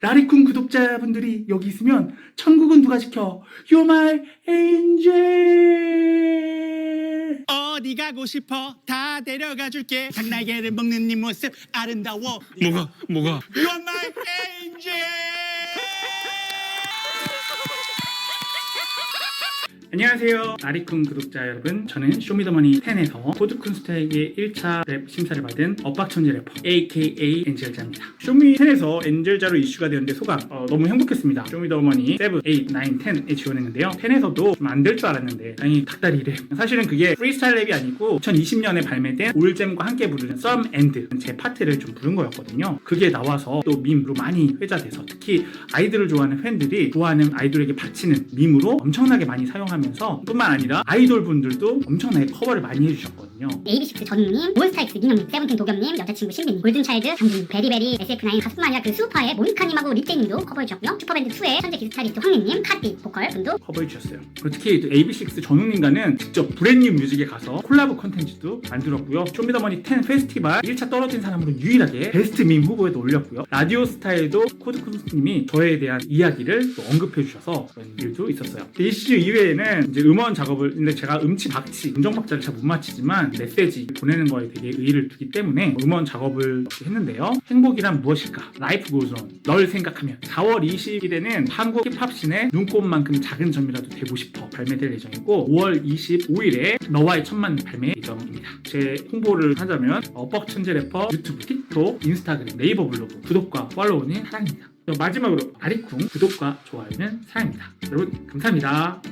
라리쿵 구독자분들이 여기 있으면 천국은 누가 지켜? You're my angel. 어디 가고 싶어? 다 데려가 줄게. 닭날개를 먹는 네 모습 아름다워. 뭐가 뭐가? You're my angel 안녕하세요. 라리쿵 구독자 여러분. 저는 쇼미더머니 10에서 포드쿤스타에게 1차 랩 심사를 받은 엇박천재 래퍼 AKA 엔젤자입니다. 쇼미 10에서 엔젤자로 이슈가 되었는데 소감 어, 너무 행복했습니다. 쇼미더머니 7, 8, 9, 10에 지원했는데요. 10에서도 좀 안 될 줄 알았는데 다행히 닭다리 랩. 사실은 그게 프리스타일 랩이 아니고 2020년에 발매된 올잼과 함께 부르는 Some and 제 파트를 좀 부른 거였거든요. 그게 나와서 또 밈으로 많이 회자돼서 특히 아이들을 좋아하는 팬들이 좋아하는 아이돌에게 바치는 밈으로 엄청나게 많이 사용하면서 뿐만 아니라 아이돌 분들도 엄청나게 커버를 많이 해주셨거든요. AB6 전웅님, 올스타엑스 민영님, 세븐틴 도겸님, 여자친구 신빈, 골든차일드 장준님, 베리베리, SF9 가뿐만 아니라 그 수우파의 모니카님하고 립제님도 커버해주셨고요. 슈퍼밴드 2의 현재 기스타리스트 황민님, 카티 보컬 분도 커버해 주셨어요. 그리고 특히 또 AB6 전웅님과는 직접 브랜뉴 뮤직에 가서 콜라보 컨텐츠도 만들었고요. 쇼미더머니 10 페스티벌 1차 떨어진 사람으로 유일하게 베스트 밈 후보에도 올렸고요. 라디오 스타에도 코드쿤스님이 저에 대한 이야기를 또 언급해 주셔서 그런 일도 있었어요. 이슈 이외에는 이제 음원 작업을 근데 제가 음치 박치 음정 박자를 잘 못 맞히지만 메시지 보내는 거에 되게 의의를 두기 때문에 음원 작업을 했는데요. 행복이란 무엇일까? 라이프 온. 널 생각하면 4월 20일에는 한국 힙합씬의 눈꽃만큼 작은 점이라도 되고 싶어 발매될 예정이고 5월 25일에 너와의 첫 만남 발매 예정입니다. 제 홍보를 하자면 어뻑 천재 래퍼 유튜브, 틱톡, 인스타그램, 네이버 블로그 구독과 팔로우는 사랑입니다. 마지막으로 아리쿵 구독과 좋아요는 사랑입니다. 여러분 감사합니다.